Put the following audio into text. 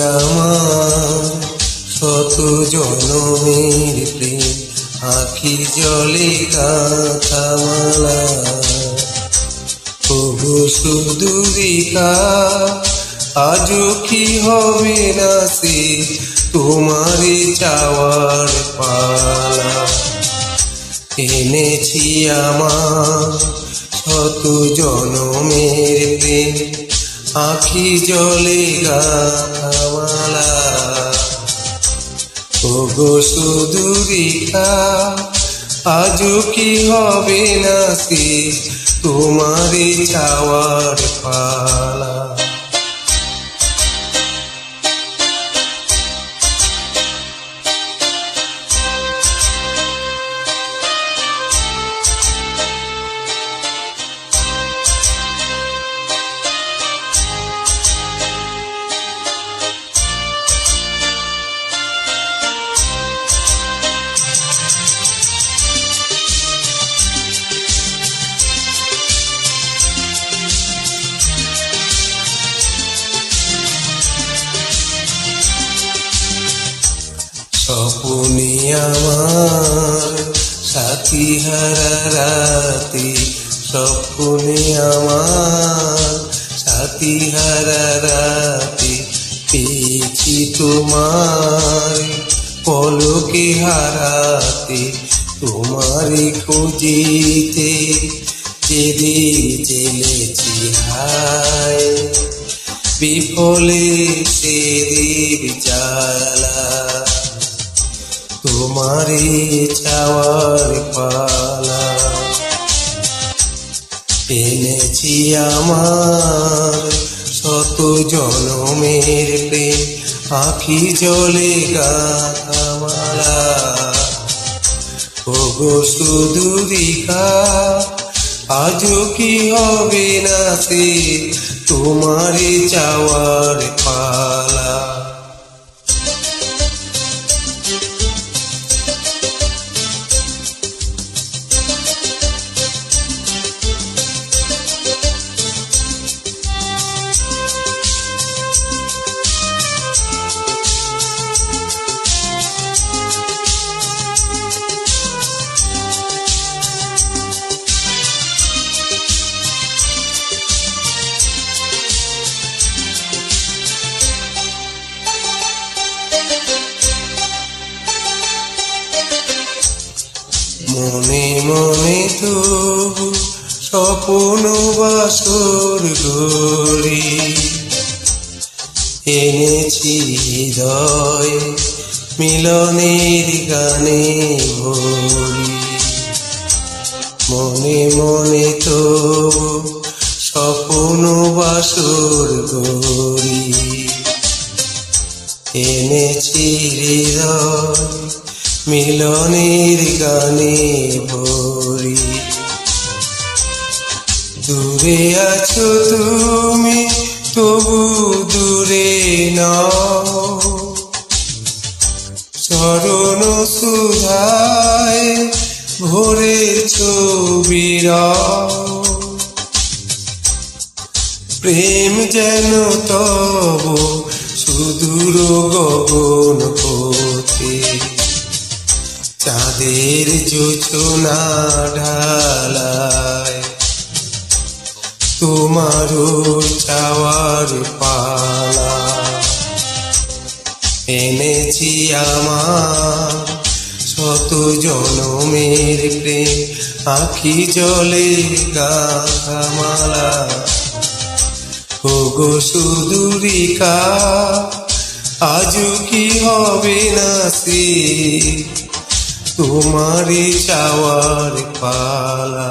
আমার শত জনমের প্রেম, আখি জলে কাঁথামালা তবু সুদূরিকা আজও কি হবে না সে তোমারই চাওয়ার পালা। এনেছি আমার শত জনমের প্রেম আখি জলে গামালা ওগো সুদূরিকা আজও কি হবে না সে তোমারই চাওয়ার পালা। স্বপনে আমার, সাথী হারা রাতে স্বপনে আমার, সাথী হারা রাতে পেয়েছি তোমার পলকে হারাতে তোমারই খুঁজিতে জেদে জেলেছি হায়। বিফলে সেদির জ্বালা তোমারে চাওয়ার পালা। এনেছি আমার শত জনমের প্রেম, আখি জলে গামালা। ওগো সুদূরিকা আজও কি হবে না সে তোমারে চাওয়ার পালা? মনে মনে তো স্বপ্ন বাসর গড়ি এনেছি হৃদয় মিলনের গানে ভরি। মনে মনে তো স্বপ্ন বাসর গড়ি এনেছি হৃদয় মিলনের গানে ভরি। দূরে আছো তুমি, তবু দূরে নাও। স্মরণ সুধায় ভোরে ছবিরা প্রেম যেন তব, সুদূর গগন চাঁদের জোছনা ঢালায়। তোমারও চাওয়ার পালা। এনেছি আমার শত জনমের প্রেম, আখি জলে গামালা ওগো সুদূরিকা, আজও কি হবে না সে তোমারই চাওয়ার পালা।